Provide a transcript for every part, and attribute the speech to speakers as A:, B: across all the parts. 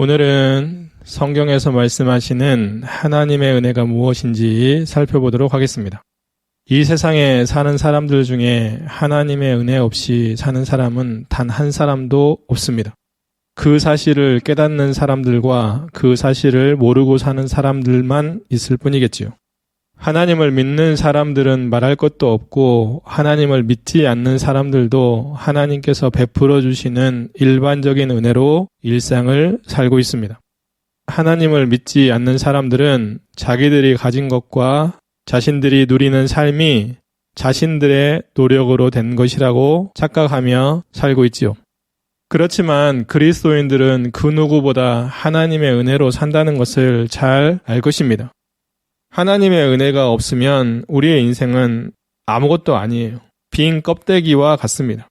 A: 오늘은 성경에서 말씀하시는 하나님의 은혜가 무엇인지 살펴보도록 하겠습니다. 이 세상에 사는 사람들 중에 하나님의 은혜 없이 사는 사람은 단 한 사람도 없습니다. 그 사실을 깨닫는 사람들과 그 사실을 모르고 사는 사람들만 있을 뿐이겠지요. 하나님을 믿는 사람들은 말할 것도 없고 하나님을 믿지 않는 사람들도 하나님께서 베풀어 주시는 일반적인 은혜로 일상을 살고 있습니다. 하나님을 믿지 않는 사람들은 자기들이 가진 것과 자신들이 누리는 삶이 자신들의 노력으로 된 것이라고 착각하며 살고 있지요. 그렇지만 그리스도인들은 그 누구보다 하나님의 은혜로 산다는 것을 잘 알 것입니다. 하나님의 은혜가 없으면 우리의 인생은 아무것도 아니에요. 빈 껍데기와 같습니다.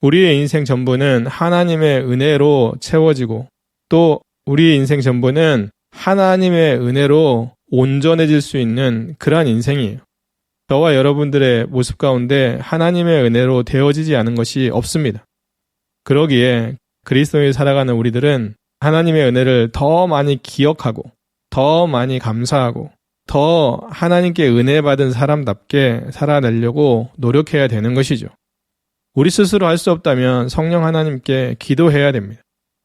A: 우리의 인생 전부는 하나님의 은혜로 채워지고 또 우리의 인생 전부는 하나님의 은혜로 온전해질 수 있는 그러한 인생이에요. 저와 여러분들의 모습 가운데 하나님의 은혜로 되어지지 않은 것이 없습니다. 그러기에 그리스도에 살아가는 우리들은 하나님의 은혜를 더 많이 기억하고 더 많이 감사하고 더 하나님께 은혜 받은 사람답게 살아내려고 노력해야 되는 것이죠. 우리 스스로 할 수 없다면 성령 하나님께 기도해야 됩니다.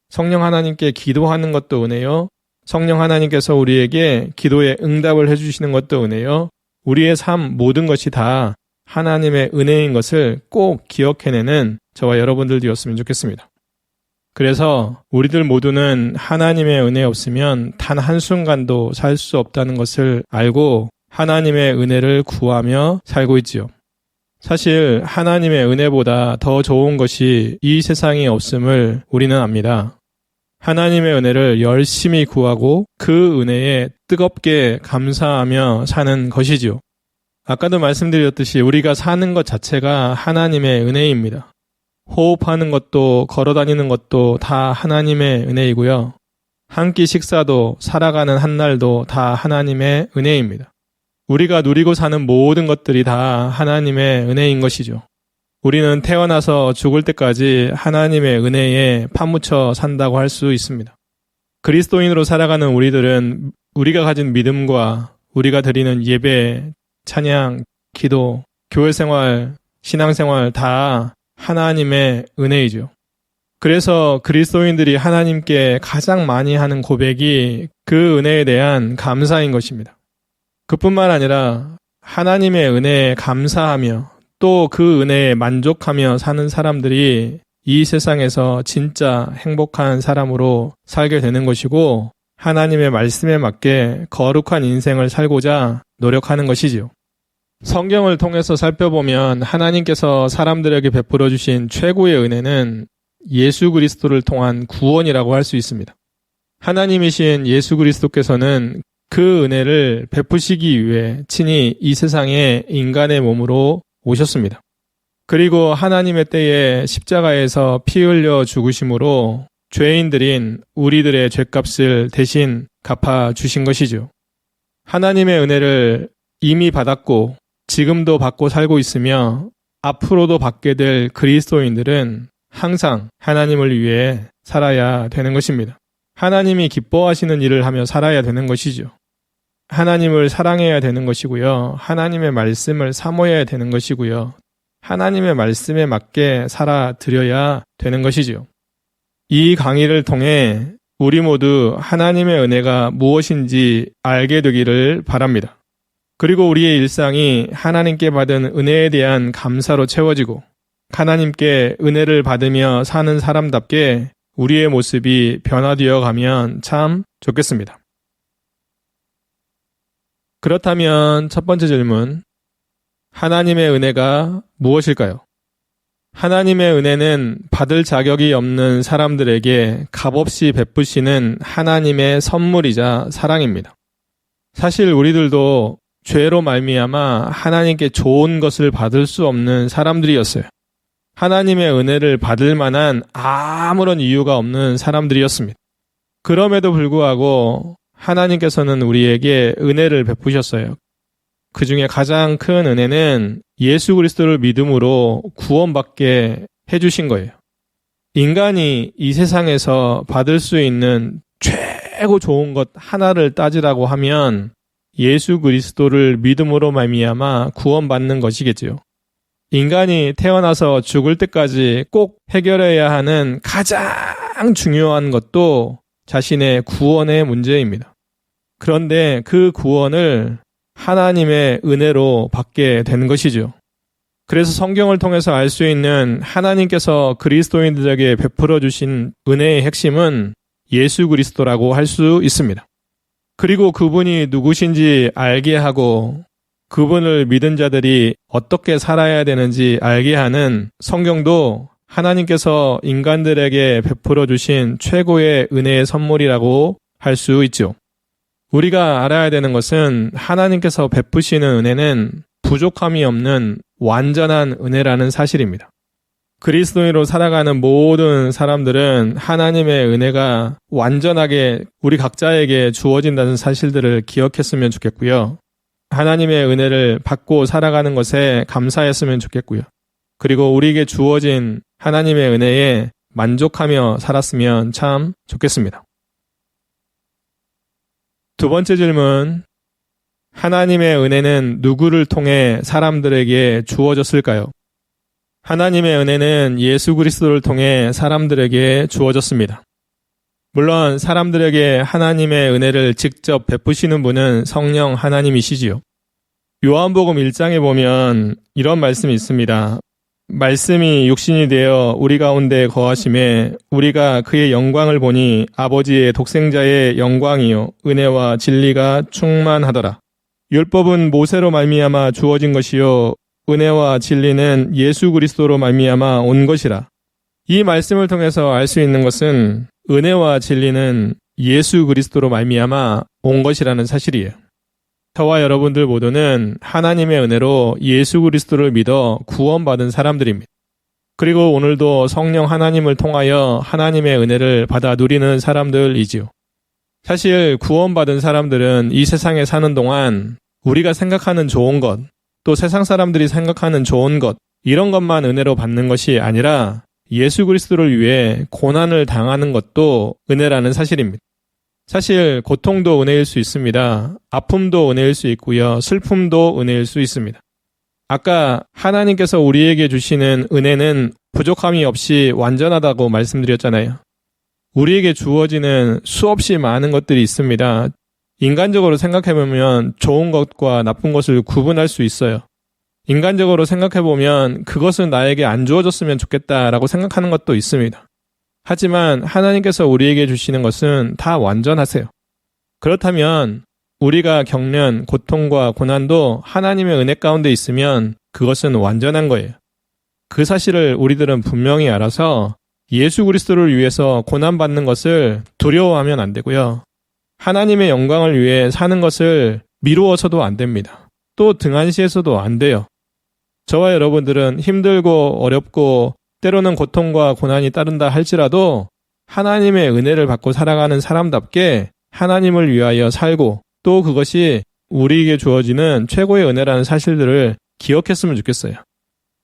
A: 성령 하나님께 기도하는 것도 은혜요. 성령 하나님께서 우리에게 기도에 응답을 해주시는 것도 은혜요. 우리의 삶 모든 것이 다 하나님의 은혜인 것을 꼭 기억해내는 저와 여러분들 되었으면 좋겠습니다. 그래서 우리들 모두는 하나님의 은혜 없으면 단 한순간도 살 수 없다는 것을 알고 하나님의 은혜를 구하며 살고 있지요. 사실 하나님의 은혜보다 더 좋은 것이 이 세상에 없음을 우리는 압니다. 하나님의 은혜를 열심히 구하고 그 은혜에 뜨겁게 감사하며 사는 것이지요. 아까도 말씀드렸듯이 우리가 사는 것 자체가 하나님의 은혜입니다. 호흡하는 것도 걸어 다니는 것도 다 하나님의 은혜이고요. 한 끼 식사도 살아가는 한 날도 다 하나님의 은혜입니다. 우리가 누리고 사는 모든 것들이 다 하나님의 은혜인 것이죠. 우리는 태어나서 죽을 때까지 하나님의 은혜에 파묻혀 산다고 할 수 있습니다. 그리스도인으로 살아가는 우리들은 우리가 가진 믿음과 우리가 드리는 예배, 찬양, 기도, 교회 생활, 신앙 생활 다 하나님의 은혜이죠. 그래서 그리스도인들이 하나님께 가장 많이 하는 고백이 그 은혜에 대한 감사인 것입니다. 그뿐만 아니라 하나님의 은혜에 감사하며 또 그 은혜에 만족하며 사는 사람들이 이 세상에서 진짜 행복한 사람으로 살게 되는 것이고 하나님의 말씀에 맞게 거룩한 인생을 살고자 노력하는 것이지요. 성경을 통해서 살펴보면 하나님께서 사람들에게 베풀어 주신 최고의 은혜는 예수 그리스도를 통한 구원이라고 할 수 있습니다. 하나님이신 예수 그리스도께서는 그 은혜를 베푸시기 위해 친히 이 세상에 인간의 몸으로 오셨습니다. 그리고 하나님의 때에 십자가에서 피 흘려 죽으심으로 죄인들인 우리들의 죄값을 대신 갚아 주신 것이죠. 하나님의 은혜를 이미 받았고 지금도 받고 살고 있으며 앞으로도 받게 될 그리스도인들은 항상 하나님을 위해 살아야 되는 것입니다. 하나님이 기뻐하시는 일을 하며 살아야 되는 것이죠. 하나님을 사랑해야 되는 것이고요. 하나님의 말씀을 사모해야 되는 것이고요. 하나님의 말씀에 맞게 살아드려야 되는 것이죠. 이 강의를 통해 우리 모두 하나님의 은혜가 무엇인지 알게 되기를 바랍니다. 그리고 우리의 일상이 하나님께 받은 은혜에 대한 감사로 채워지고 하나님께 은혜를 받으며 사는 사람답게 우리의 모습이 변화되어 가면 참 좋겠습니다. 그렇다면 첫 번째 질문. 하나님의 은혜가 무엇일까요? 하나님의 은혜는 받을 자격이 없는 사람들에게 값없이 베푸시는 하나님의 선물이자 사랑입니다. 사실 우리들도 죄로 말미암아 하나님께 좋은 것을 받을 수 없는 사람들이었어요. 하나님의 은혜를 받을 만한 아무런 이유가 없는 사람들이었습니다. 그럼에도 불구하고 하나님께서는 우리에게 은혜를 베푸셨어요. 그 중에 가장 큰 은혜는 예수 그리스도를 믿음으로 구원받게 해주신 거예요. 인간이 이 세상에서 받을 수 있는 최고 좋은 것 하나를 따지라고 하면 예수 그리스도를 믿음으로 말미암아 구원받는 것이겠지요. 인간이 태어나서 죽을 때까지 꼭 해결해야 하는 가장 중요한 것도 자신의 구원의 문제입니다. 그런데 그 구원을 하나님의 은혜로 받게 된 것이죠. 그래서 성경을 통해서 알 수 있는 하나님께서 그리스도인들에게 베풀어 주신 은혜의 핵심은 예수 그리스도라고 할 수 있습니다. 그리고 그분이 누구신지 알게 하고 그분을 믿은 자들이 어떻게 살아야 되는지 알게 하는 성경도 하나님께서 인간들에게 베풀어 주신 최고의 은혜의 선물이라고 할 수 있죠. 우리가 알아야 되는 것은 하나님께서 베푸시는 은혜는 부족함이 없는 완전한 은혜라는 사실입니다. 그리스도인으로 살아가는 모든 사람들은 하나님의 은혜가 완전하게 우리 각자에게 주어진다는 사실들을 기억했으면 좋겠고요. 하나님의 은혜를 받고 살아가는 것에 감사했으면 좋겠고요. 그리고 우리에게 주어진 하나님의 은혜에 만족하며 살았으면 참 좋겠습니다. 두 번째 질문. 하나님의 은혜는 누구를 통해 사람들에게 주어졌을까요? 하나님의 은혜는 예수 그리스도를 통해 사람들에게 주어졌습니다. 물론 사람들에게 하나님의 은혜를 직접 베푸시는 분은 성령 하나님이시지요. 요한복음 1장에 보면 이런 말씀이 있습니다. 말씀이 육신이 되어 우리 가운데 거하심에 우리가 그의 영광을 보니 아버지의 독생자의 영광이요 은혜와 진리가 충만하더라. 율법은 모세로 말미암아 주어진 것이요 은혜와 진리는 예수 그리스도로 말미암아 온 것이라. 이 말씀을 통해서 알 수 있는 것은 은혜와 진리는 예수 그리스도로 말미암아 온 것이라는 사실이에요. 저와 여러분들 모두는 하나님의 은혜로 예수 그리스도를 믿어 구원받은 사람들입니다. 그리고 오늘도 성령 하나님을 통하여 하나님의 은혜를 받아 누리는 사람들이지요. 사실 구원받은 사람들은 이 세상에 사는 동안 우리가 생각하는 좋은 것, 또 세상 사람들이 생각하는 좋은 것, 이런 것만 은혜로 받는 것이 아니라 예수 그리스도를 위해 고난을 당하는 것도 은혜라는 사실입니다. 사실 고통도 은혜일 수 있습니다. 아픔도 은혜일 수 있고요. 슬픔도 은혜일 수 있습니다. 아까 하나님께서 우리에게 주시는 은혜는 부족함이 없이 완전하다고 말씀드렸잖아요. 우리에게 주어지는 수없이 많은 것들이 있습니다. 인간적으로 생각해보면 좋은 것과 나쁜 것을 구분할 수 있어요. 인간적으로 생각해보면 그것은 나에게 안 주어졌으면 좋겠다라고 생각하는 것도 있습니다. 하지만 하나님께서 우리에게 주시는 것은 다 완전하세요. 그렇다면 우리가 겪는 고통과 고난도 하나님의 은혜 가운데 있으면 그것은 완전한 거예요. 그 사실을 우리들은 분명히 알아서 예수 그리스도를 위해서 고난받는 것을 두려워하면 안 되고요. 하나님의 영광을 위해 사는 것을 미루어서도 안 됩니다. 또 등한시해서도 안 돼요. 저와 여러분들은 힘들고 어렵고 때로는 고통과 고난이 따른다 할지라도 하나님의 은혜를 받고 살아가는 사람답게 하나님을 위하여 살고 또 그것이 우리에게 주어지는 최고의 은혜라는 사실들을 기억했으면 좋겠어요.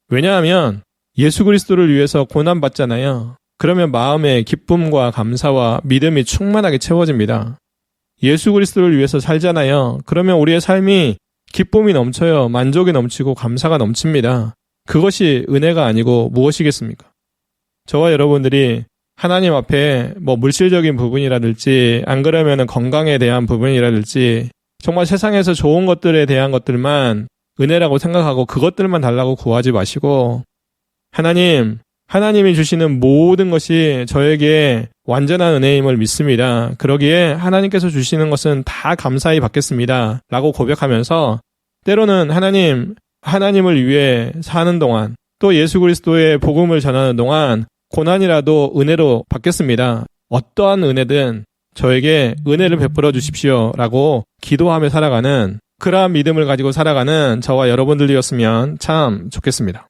A: 왜냐하면 예수 그리스도를 위해서 고난 받잖아요. 그러면 마음에 기쁨과 감사와 믿음이 충만하게 채워집니다. 예수 그리스도를 위해서 살잖아요. 그러면 우리의 삶이 기쁨이 넘쳐요. 만족이 넘치고 감사가 넘칩니다. 그것이 은혜가 아니고 무엇이겠습니까? 저와 여러분들이 하나님 앞에 뭐 물질적인 부분이라든지 안 그러면 건강에 대한 부분이라든지 정말 세상에서 좋은 것들에 대한 것들만 은혜라고 생각하고 그것들만 달라고 구하지 마시고 하나님 하나님이 주시는 모든 것이 저에게 완전한 은혜임을 믿습니다. 그러기에 하나님께서 주시는 것은 다 감사히 받겠습니다. 라고 고백하면서 때로는 하나님, 하나님을 위해 사는 동안 또 예수 그리스도의 복음을 전하는 동안 고난이라도 은혜로 받겠습니다. 어떠한 은혜든 저에게 은혜를 베풀어 주십시오. 라고 기도하며 살아가는 그러한 믿음을 가지고 살아가는 저와 여러분들이었으면 참 좋겠습니다.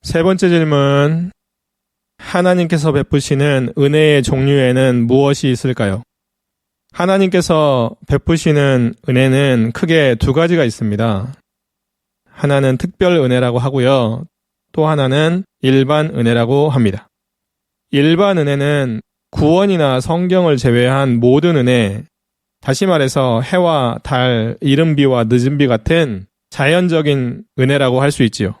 A: 세 번째 질문. 하나님께서 베푸시는 은혜의 종류에는 무엇이 있을까요? 하나님께서 베푸시는 은혜는 크게 두 가지가 있습니다. 하나는 특별 은혜라고 하고요. 또 하나는 일반 은혜라고 합니다. 일반 은혜는 구원이나 성경을 제외한 모든 은혜, 다시 말해서 해와 달, 이른비와 늦은비 같은 자연적인 은혜라고 할 수 있지요.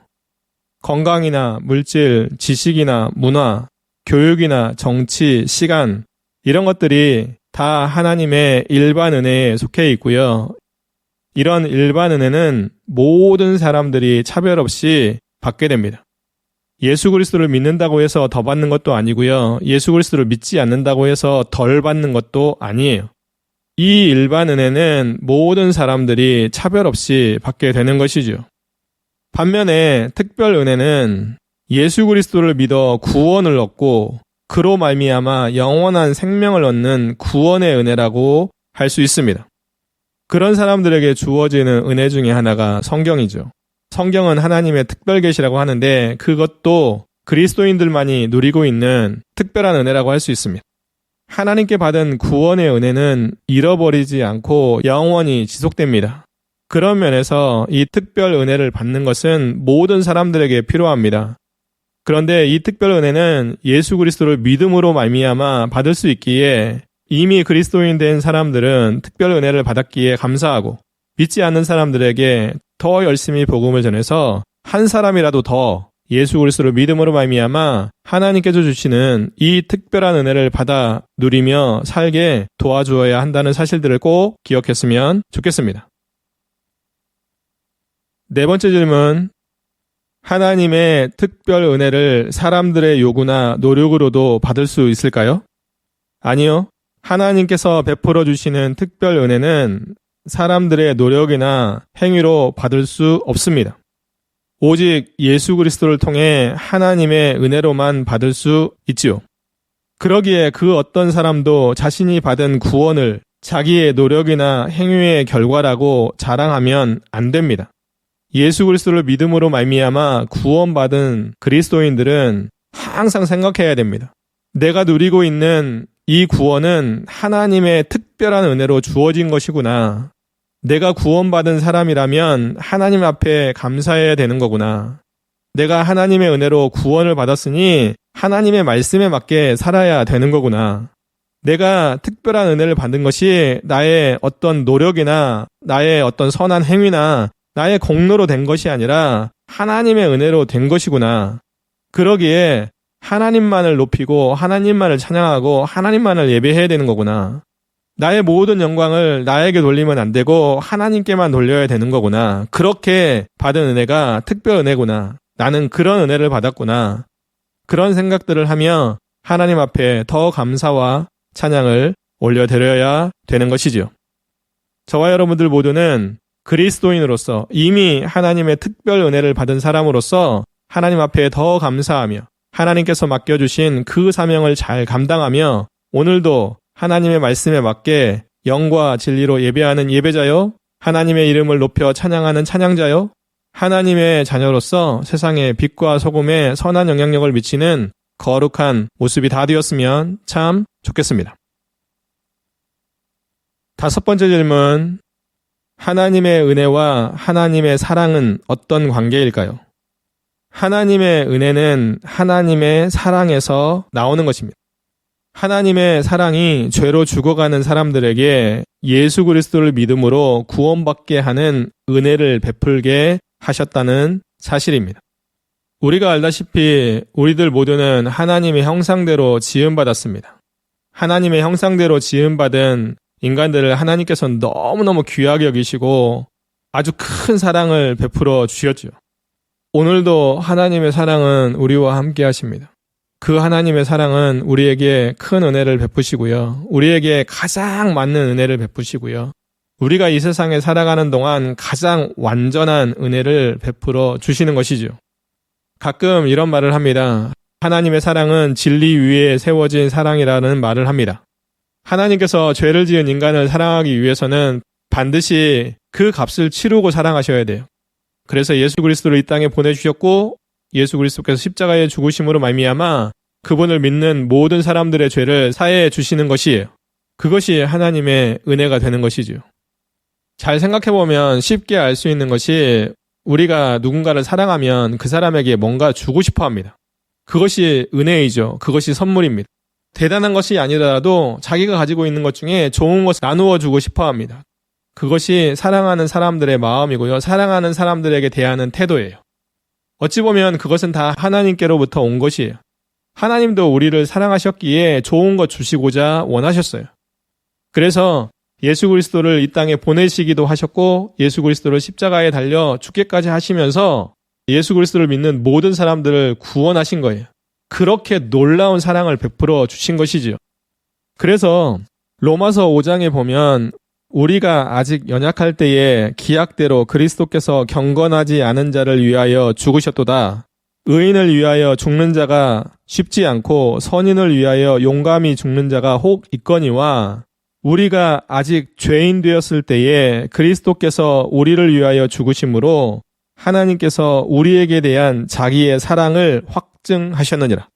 A: 건강이나 물질, 지식이나 문화, 교육이나 정치, 시간, 이런 것들이 다 하나님의 일반 은혜에 속해 있고요. 이런 일반 은혜는 모든 사람들이 차별 없이 받게 됩니다. 예수 그리스도를 믿는다고 해서 더 받는 것도 아니고요. 예수 그리스도를 믿지 않는다고 해서 덜 받는 것도 아니에요. 이 일반 은혜는 모든 사람들이 차별 없이 받게 되는 것이죠. 반면에 특별 은혜는 예수 그리스도를 믿어 구원을 얻고 그로 말미암아 영원한 생명을 얻는 구원의 은혜라고 할 수 있습니다. 그런 사람들에게 주어지는 은혜 중에 하나가 성경이죠. 성경은 하나님의 특별 계시라고 하는데 그것도 그리스도인들만이 누리고 있는 특별한 은혜라고 할 수 있습니다. 하나님께 받은 구원의 은혜는 잃어버리지 않고 영원히 지속됩니다. 그런 면에서 이 특별 은혜를 받는 것은 모든 사람들에게 필요합니다. 그런데 이 특별 은혜는 예수 그리스도를 믿음으로 말미암아 받을 수 있기에 이미 그리스도인 된 사람들은 특별 은혜를 받았기에 감사하고 믿지 않는 사람들에게 더 열심히 복음을 전해서 한 사람이라도 더 예수 그리스도를 믿음으로 말미암아 하나님께서 주시는 이 특별한 은혜를 받아 누리며 살게 도와주어야 한다는 사실들을 꼭 기억했으면 좋겠습니다. 네 번째 질문. 하나님의 특별 은혜를 사람들의 요구나 노력으로도 받을 수 있을까요? 아니요. 하나님께서 베풀어 주시는 특별 은혜는 사람들의 노력이나 행위로 받을 수 없습니다. 오직 예수 그리스도를 통해 하나님의 은혜로만 받을 수 있지요. 그러기에 그 어떤 사람도 자신이 받은 구원을 자기의 노력이나 행위의 결과라고 자랑하면 안 됩니다. 예수 그리스도를 믿음으로 말미암아 구원받은 그리스도인들은 항상 생각해야 됩니다. 내가 누리고 있는 이 구원은 하나님의 특별한 은혜로 주어진 것이구나. 내가 구원받은 사람이라면 하나님 앞에 감사해야 되는 거구나. 내가 하나님의 은혜로 구원을 받았으니 하나님의 말씀에 맞게 살아야 되는 거구나. 내가 특별한 은혜를 받은 것이 나의 어떤 노력이나 나의 어떤 선한 행위나 나의 공로로 된 것이 아니라 하나님의 은혜로 된 것이구나. 그러기에 하나님만을 높이고 하나님만을 찬양하고 하나님만을 예배해야 되는 거구나. 나의 모든 영광을 나에게 돌리면 안 되고 하나님께만 돌려야 되는 거구나. 그렇게 받은 은혜가 특별 은혜구나. 나는 그런 은혜를 받았구나. 그런 생각들을 하며 하나님 앞에 더 감사와 찬양을 올려드려야 되는 것이지요. 저와 여러분들 모두는 그리스도인으로서 이미 하나님의 특별 은혜를 받은 사람으로서 하나님 앞에 더 감사하며 하나님께서 맡겨주신 그 사명을 잘 감당하며 오늘도 하나님의 말씀에 맞게 영과 진리로 예배하는 예배자요, 하나님의 이름을 높여 찬양하는 찬양자요, 하나님의 자녀로서 세상에 빛과 소금에 선한 영향력을 미치는 거룩한 모습이 다 되었으면 참 좋겠습니다. 다섯 번째 질문. 하나님의 은혜와 하나님의 사랑은 어떤 관계일까요? 하나님의 은혜는 하나님의 사랑에서 나오는 것입니다. 하나님의 사랑이 죄로 죽어가는 사람들에게 예수 그리스도를 믿음으로 구원받게 하는 은혜를 베풀게 하셨다는 사실입니다. 우리가 알다시피 우리들 모두는 하나님의 형상대로 지음받았습니다. 하나님의 형상대로 지음받은 인간들을 하나님께서는 너무너무 귀하게 여기시고 아주 큰 사랑을 베풀어 주셨죠. 오늘도 하나님의 사랑은 우리와 함께 하십니다. 그 하나님의 사랑은 우리에게 큰 은혜를 베푸시고요. 우리에게 가장 맞는 은혜를 베푸시고요. 우리가 이 세상에 살아가는 동안 가장 완전한 은혜를 베풀어 주시는 것이죠. 가끔 이런 말을 합니다. 하나님의 사랑은 진리 위에 세워진 사랑이라는 말을 합니다. 하나님께서 죄를 지은 인간을 사랑하기 위해서는 반드시 그 값을 치르고 사랑하셔야 돼요. 그래서 예수 그리스도를 이 땅에 보내주셨고 예수 그리스도께서 십자가의 죽으심으로 말미암아 그분을 믿는 모든 사람들의 죄를 사해해 주시는 것이에요. 그것이 하나님의 은혜가 되는 것이죠. 잘 생각해 보면 쉽게 알 수 있는 것이 우리가 누군가를 사랑하면 그 사람에게 뭔가 주고 싶어 합니다. 그것이 은혜이죠. 그것이 선물입니다. 대단한 것이 아니더라도 자기가 가지고 있는 것 중에 좋은 것을 나누어 주고 싶어 합니다. 그것이 사랑하는 사람들의 마음이고요. 사랑하는 사람들에게 대하는 태도예요. 어찌 보면 그것은 다 하나님께로부터 온 것이에요. 하나님도 우리를 사랑하셨기에 좋은 것 주시고자 원하셨어요. 그래서 예수 그리스도를 이 땅에 보내시기도 하셨고 예수 그리스도를 십자가에 달려 죽게까지 하시면서 예수 그리스도를 믿는 모든 사람들을 구원하신 거예요. 그렇게 놀라운 사랑을 베풀어 주신 것이지요. 그래서 로마서 5장에 보면 우리가 아직 연약할 때에 기약대로 그리스도께서 경건하지 않은 자를 위하여 죽으셨도다. 의인을 위하여 죽는 자가 쉽지 않고 선인을 위하여 용감히 죽는 자가 혹 있거니와 우리가 아직 죄인 되었을 때에 그리스도께서 우리를 위하여 죽으심으로 하나님께서 우리에게 대한 자기의 사랑을 확 증하셨느니라.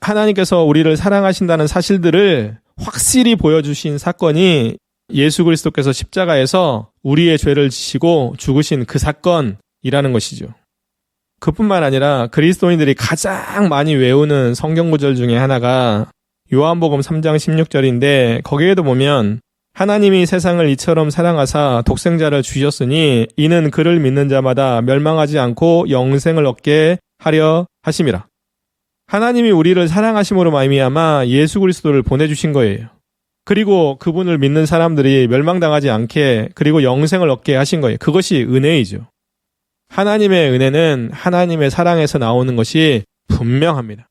A: 하나님께서 우리를 사랑하신다는 사실들을 확실히 보여주신 사건이 예수 그리스도께서 십자가에서 우리의 죄를 지시고 죽으신 그 사건이라는 것이죠. 그뿐만 아니라 그리스도인들이 가장 많이 외우는 성경 구절 중에 하나가 요한복음 3장 16절인데 거기에도 보면 하나님이 세상을 이처럼 사랑하사 독생자를 주셨으니 이는 그를 믿는 자마다 멸망하지 않고 영생을 얻게 하려 하심이라. 하나님이 우리를 사랑하심으로 말미암아 예수 그리스도를 보내주신 거예요. 그리고 그분을 믿는 사람들이 멸망당하지 않게 그리고 영생을 얻게 하신 거예요. 그것이 은혜이죠. 하나님의 은혜는 하나님의 사랑에서 나오는 것이 분명합니다.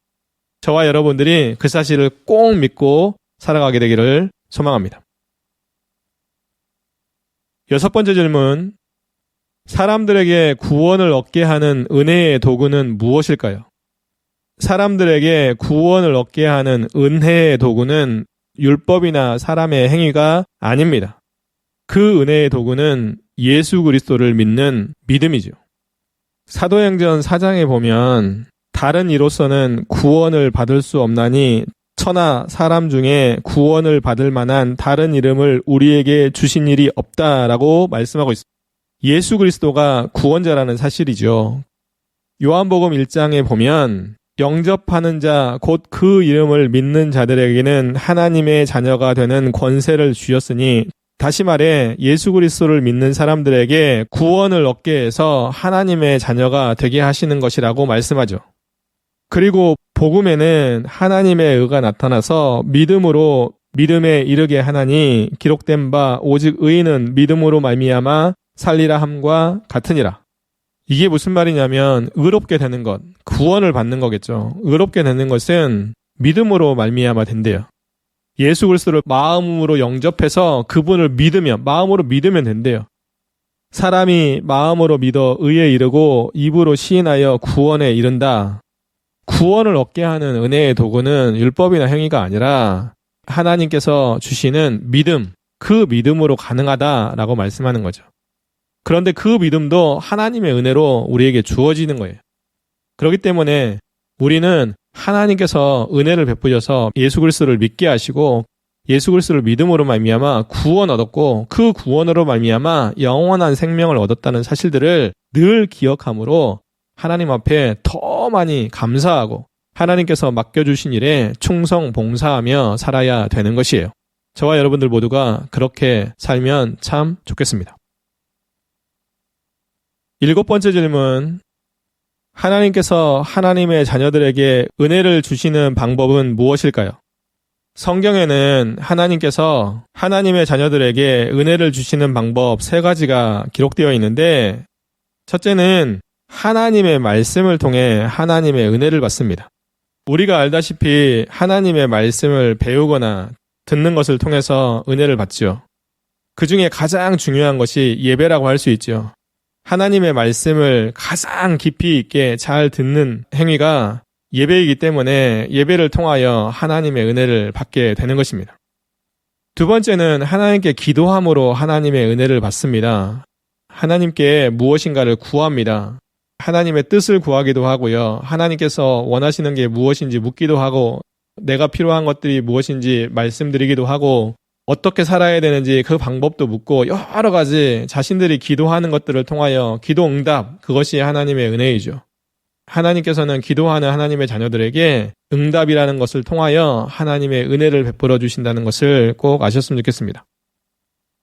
A: 저와 여러분들이 그 사실을 꼭 믿고 살아가게 되기를 소망합니다. 여섯 번째 질문. 사람들에게 구원을 얻게 하는 은혜의 도구는 무엇일까요? 사람들에게 구원을 얻게 하는 은혜의 도구는 율법이나 사람의 행위가 아닙니다. 그 은혜의 도구는 예수 그리스도를 믿는 믿음이죠. 사도행전 4장에 보면 다른 이로서는 구원을 받을 수 없나니 천하 사람 중에 구원을 받을 만한 다른 이름을 우리에게 주신 일이 없다라고 말씀하고 있습니다. 예수 그리스도가 구원자라는 사실이죠. 요한복음 1장에 보면 영접하는 자, 곧 그 이름을 믿는 자들에게는 하나님의 자녀가 되는 권세를 주셨으니 다시 말해 예수 그리스도를 믿는 사람들에게 구원을 얻게 해서 하나님의 자녀가 되게 하시는 것이라고 말씀하죠. 그리고 복음에는 하나님의 의가 나타나서 믿음으로 믿음에 이르게 하나니 기록된 바 오직 의인은 믿음으로 말미암아 살리라 함과 같으니라. 이게 무슨 말이냐면 의롭게 되는 것, 구원을 받는 거겠죠. 의롭게 되는 것은 믿음으로 말미암아 된대요. 예수 그리스도를 마음으로 영접해서 그분을 믿으면 마음으로 믿으면 된대요. 사람이 마음으로 믿어 의에 이르고 입으로 시인하여 구원에 이른다. 구원을 얻게 하는 은혜의 도구는 율법이나 행위가 아니라 하나님께서 주시는 믿음, 그 믿음으로 가능하다라고 말씀하는 거죠. 그런데 그 믿음도 하나님의 은혜로 우리에게 주어지는 거예요. 그렇기 때문에 우리는 하나님께서 은혜를 베푸셔서 예수 그리스도를 믿게 하시고 예수 그리스도를 믿음으로 말미암아 구원 얻었고 그 구원으로 말미암아 영원한 생명을 얻었다는 사실들을 늘 기억함으로 하나님 앞에 더 많이 감사하고 하나님께서 맡겨주신 일에 충성 봉사하며 살아야 되는 것이에요. 저와 여러분들 모두가 그렇게 살면 참 좋겠습니다. 일곱 번째 질문. 하나님께서 하나님의 자녀들에게 은혜를 주시는 방법은 무엇일까요? 성경에는 하나님께서 하나님의 자녀들에게 은혜를 주시는 방법 세 가지가 기록되어 있는데, 첫째는 하나님의 말씀을 통해 하나님의 은혜를 받습니다. 우리가 알다시피 하나님의 말씀을 배우거나 듣는 것을 통해서 은혜를 받지요. 그 중에 가장 중요한 것이 예배라고 할 수 있죠. 하나님의 말씀을 가장 깊이 있게 잘 듣는 행위가 예배이기 때문에 예배를 통하여 하나님의 은혜를 받게 되는 것입니다. 두 번째는 하나님께 기도함으로 하나님의 은혜를 받습니다. 하나님께 무엇인가를 구합니다. 하나님의 뜻을 구하기도 하고요. 하나님께서 원하시는 게 무엇인지 묻기도 하고, 내가 필요한 것들이 무엇인지 말씀드리기도 하고, 어떻게 살아야 되는지 그 방법도 묻고 여러 가지 자신들이 기도하는 것들을 통하여 기도 응답, 그것이 하나님의 은혜이죠. 하나님께서는 기도하는 하나님의 자녀들에게 응답이라는 것을 통하여 하나님의 은혜를 베풀어 주신다는 것을 꼭 아셨으면 좋겠습니다.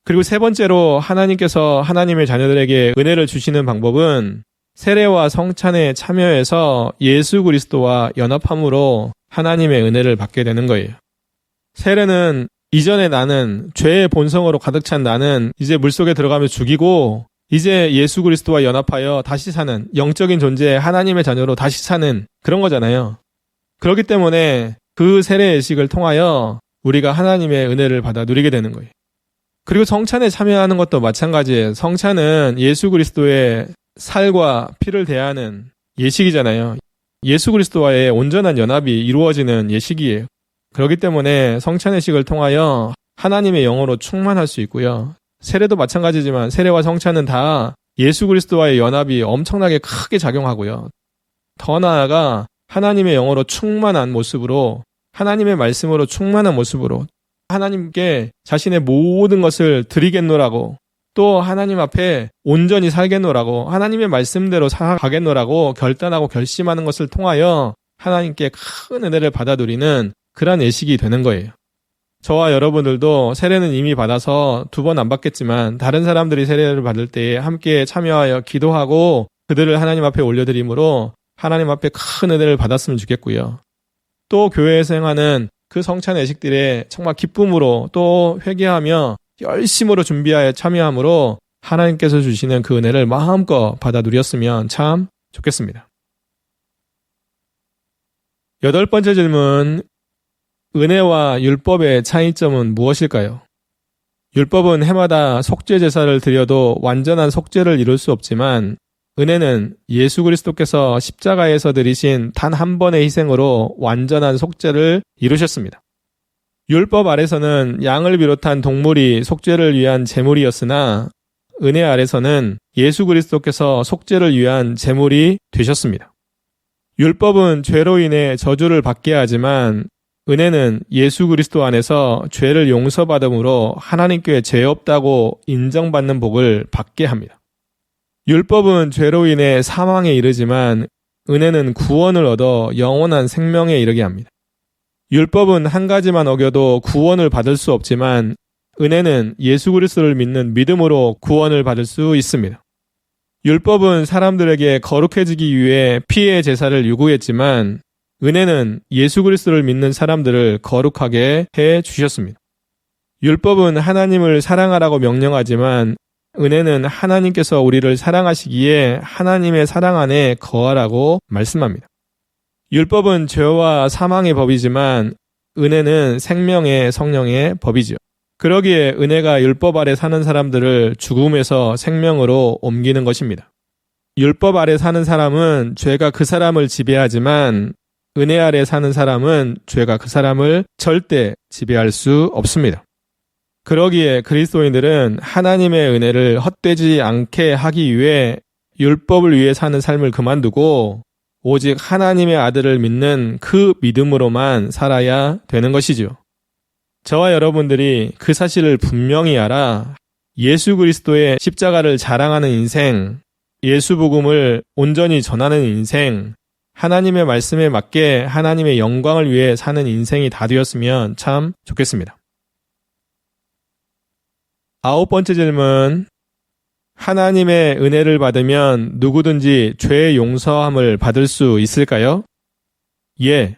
A: 그리고 세 번째로 하나님께서 하나님의 자녀들에게 은혜를 주시는 방법은 세례와 성찬에 참여해서 예수 그리스도와 연합함으로 하나님의 은혜를 받게 되는 거예요. 세례는 이전에 나는 죄의 본성으로 가득 찬 나는 이제 물속에 들어가며 죽이고 이제 예수 그리스도와 연합하여 다시 사는 영적인 존재 하나님의 자녀로 다시 사는 그런 거잖아요. 그렇기 때문에 그 세례 의식을 통하여 우리가 하나님의 은혜를 받아 누리게 되는 거예요. 그리고 성찬에 참여하는 것도 마찬가지예요. 성찬은 예수 그리스도의 살과 피를 대하는 예식이잖아요. 예수 그리스도와의 온전한 연합이 이루어지는 예식이에요. 그렇기 때문에 성찬의식을 통하여 하나님의 영어로 충만할 수 있고요. 세례도 마찬가지지만 세례와 성찬은 다 예수 그리스도와의 연합이 엄청나게 크게 작용하고요. 더 나아가 하나님의 영어로 충만한 모습으로 하나님의 말씀으로 충만한 모습으로 하나님께 자신의 모든 것을 드리겠노라고 또 하나님 앞에 온전히 살겠노라고 하나님의 말씀대로 살아가겠노라고 결단하고 결심하는 것을 통하여 하나님께 큰 은혜를 받아 누리는 그러한 예식이 되는 거예요. 저와 여러분들도 세례는 이미 받아서 두 번 안 받겠지만 다른 사람들이 세례를 받을 때에 함께 참여하여 기도하고 그들을 하나님 앞에 올려드림으로 하나님 앞에 큰 은혜를 받았으면 좋겠고요. 또 교회에서 행하는 그 성찬 예식들에 정말 기쁨으로 또 회개하며 열심으로 준비하여 참여함으로 하나님께서 주시는 그 은혜를 마음껏 받아 누렸으면 참 좋겠습니다. 여덟 번째 질문, 은혜와 율법의 차이점은 무엇일까요? 율법은 해마다 속죄 제사를 드려도 완전한 속죄를 이룰 수 없지만 은혜는 예수 그리스도께서 십자가에서 드리신 단 한 번의 희생으로 완전한 속죄를 이루셨습니다. 율법 아래서는 양을 비롯한 동물이 속죄를 위한 제물이었으나 은혜 아래서는 예수 그리스도께서 속죄를 위한 제물이 되셨습니다. 율법은 죄로 인해 저주를 받게 하지만 은혜는 예수 그리스도 안에서 죄를 용서받음으로 하나님께 죄 없다고 인정받는 복을 받게 합니다. 율법은 죄로 인해 사망에 이르지만 은혜는 구원을 얻어 영원한 생명에 이르게 합니다. 율법은 한 가지만 어겨도 구원을 받을 수 없지만 은혜는 예수 그리스도를 믿는 믿음으로 구원을 받을 수 있습니다. 율법은 사람들에게 거룩해지기 위해 피의 제사를 요구했지만 은혜는 예수 그리스도를 믿는 사람들을 거룩하게 해 주셨습니다. 율법은 하나님을 사랑하라고 명령하지만 은혜는 하나님께서 우리를 사랑하시기에 하나님의 사랑 안에 거하라고 말씀합니다. 율법은 죄와 사망의 법이지만 은혜는 생명의 성령의 법이지요. 그러기에 은혜가 율법 아래 사는 사람들을 죽음에서 생명으로 옮기는 것입니다. 율법 아래 사는 사람은 죄가 그 사람을 지배하지만 은혜 아래 사는 사람은 죄가 그 사람을 절대 지배할 수 없습니다. 그러기에 그리스도인들은 하나님의 은혜를 헛되지 않게 하기 위해 율법을 위해 사는 삶을 그만두고 오직 하나님의 아들을 믿는 그 믿음으로만 살아야 되는 것이죠. 저와 여러분들이 그 사실을 분명히 알아 예수 그리스도의 십자가를 자랑하는 인생, 예수 복음을 온전히 전하는 인생, 하나님의 말씀에 맞게 하나님의 영광을 위해 사는 인생이 다 되었으면 참 좋겠습니다. 아홉 번째 질문. 하나님의 은혜를 받으면 누구든지 죄 용서함을 받을 수 있을까요? 예.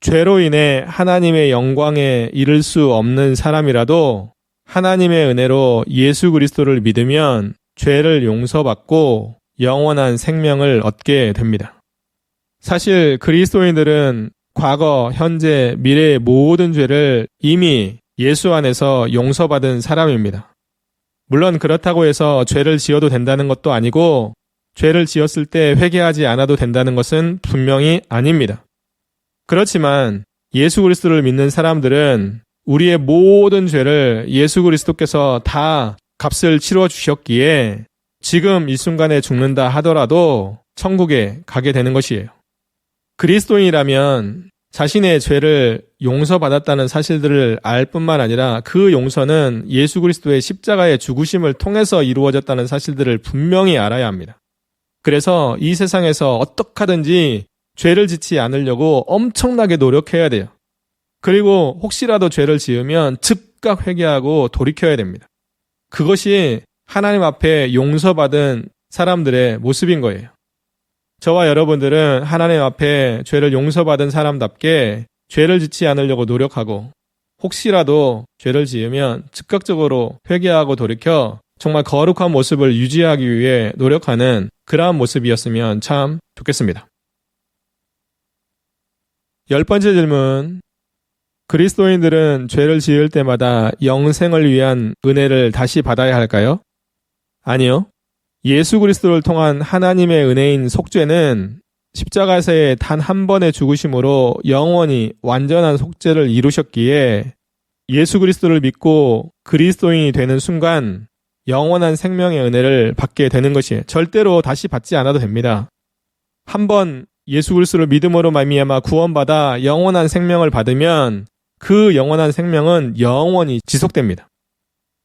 A: 죄로 인해 하나님의 영광에 이를 수 없는 사람이라도 하나님의 은혜로 예수 그리스도를 믿으면 죄를 용서받고 영원한 생명을 얻게 됩니다. 사실 그리스도인들은 과거, 현재, 미래의 모든 죄를 이미 예수 안에서 용서받은 사람입니다. 물론 그렇다고 해서 죄를 지어도 된다는 것도 아니고 죄를 지었을 때 회개하지 않아도 된다는 것은 분명히 아닙니다. 그렇지만 예수 그리스도를 믿는 사람들은 우리의 모든 죄를 예수 그리스도께서 다 값을 치러 주셨기에 지금 이 순간에 죽는다 하더라도 천국에 가게 되는 것이에요. 그리스도인이라면 자신의 죄를 용서받았다는 사실들을 알 뿐만 아니라 그 용서는 예수 그리스도의 십자가의 죽으심을 통해서 이루어졌다는 사실들을 분명히 알아야 합니다. 그래서 이 세상에서 어떻게 하든지 죄를 짓지 않으려고 엄청나게 노력해야 돼요. 그리고 혹시라도 죄를 지으면 즉각 회개하고 돌이켜야 됩니다. 그것이 하나님 앞에 용서받은 사람들의 모습인 거예요. 저와 여러분들은 하나님 앞에 죄를 용서받은 사람답게 죄를 짓지 않으려고 노력하고 혹시라도 죄를 지으면 즉각적으로 회개하고 돌이켜 정말 거룩한 모습을 유지하기 위해 노력하는 그러한 모습이었으면 참 좋겠습니다. 열 번째 질문. 그리스도인들은 죄를 지을 때마다 영생을 위한 은혜를 다시 받아야 할까요? 아니요. 예수 그리스도를 통한 하나님의 은혜인 속죄는 십자가에서의 단 한 번의 죽으심으로 영원히 완전한 속죄를 이루셨기에 예수 그리스도를 믿고 그리스도인이 되는 순간 영원한 생명의 은혜를 받게 되는 것이에요. 절대로 다시 받지 않아도 됩니다. 한번 예수 그리스도를 믿음으로 말미암아 구원받아 영원한 생명을 받으면 그 영원한 생명은 영원히 지속됩니다.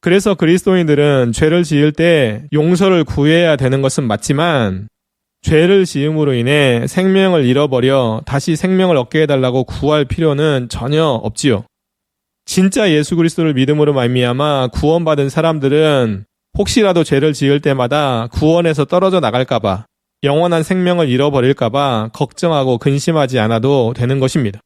A: 그래서 그리스도인들은 죄를 지을 때 용서를 구해야 되는 것은 맞지만 죄를 지음으로 인해 생명을 잃어버려 다시 생명을 얻게 해달라고 구할 필요는 전혀 없지요. 진짜 예수 그리스도를 믿음으로 말미암아 구원받은 사람들은 혹시라도 죄를 지을 때마다 구원에서 떨어져 나갈까봐 영원한 생명을 잃어버릴까봐 걱정하고 근심하지 않아도 되는 것입니다.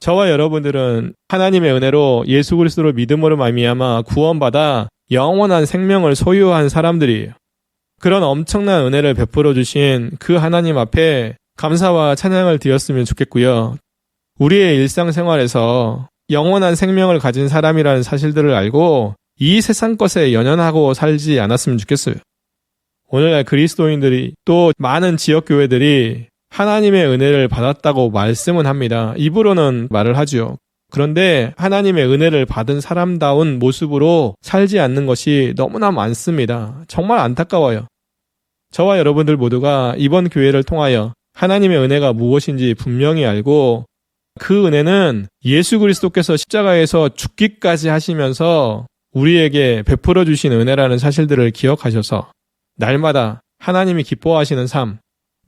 A: 저와 여러분들은 하나님의 은혜로 예수 그리스도를 믿음으로 말미암아 구원받아 영원한 생명을 소유한 사람들이에요. 그런 엄청난 은혜를 베풀어 주신 그 하나님 앞에 감사와 찬양을 드렸으면 좋겠고요. 우리의 일상생활에서 영원한 생명을 가진 사람이라는 사실들을 알고 이 세상 것에 연연하고 살지 않았으면 좋겠어요. 오늘날 그리스도인들이 또 많은 지역 교회들이 하나님의 은혜를 받았다고 말씀은 합니다. 입으로는 말을 하죠. 그런데 하나님의 은혜를 받은 사람다운 모습으로 살지 않는 것이 너무나 많습니다. 정말 안타까워요. 저와 여러분들 모두가 이번 교회를 통하여 하나님의 은혜가 무엇인지 분명히 알고 그 은혜는 예수 그리스도께서 십자가에서 죽기까지 하시면서 우리에게 베풀어 주신 은혜라는 사실들을 기억하셔서 날마다 하나님이 기뻐하시는 삶,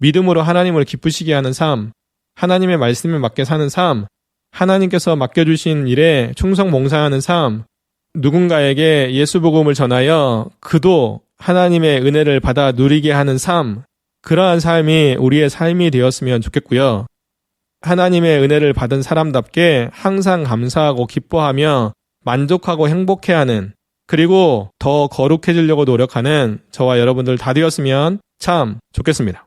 A: 믿음으로 하나님을 기쁘시게 하는 삶, 하나님의 말씀에 맞게 사는 삶, 하나님께서 맡겨주신 일에 충성 봉사하는 삶, 누군가에게 예수 복음을 전하여 그도 하나님의 은혜를 받아 누리게 하는 삶, 그러한 삶이 우리의 삶이 되었으면 좋겠고요. 하나님의 은혜를 받은 사람답게 항상 감사하고 기뻐하며 만족하고 행복해하는 그리고 더 거룩해지려고 노력하는 저와 여러분들 다 되었으면 참 좋겠습니다.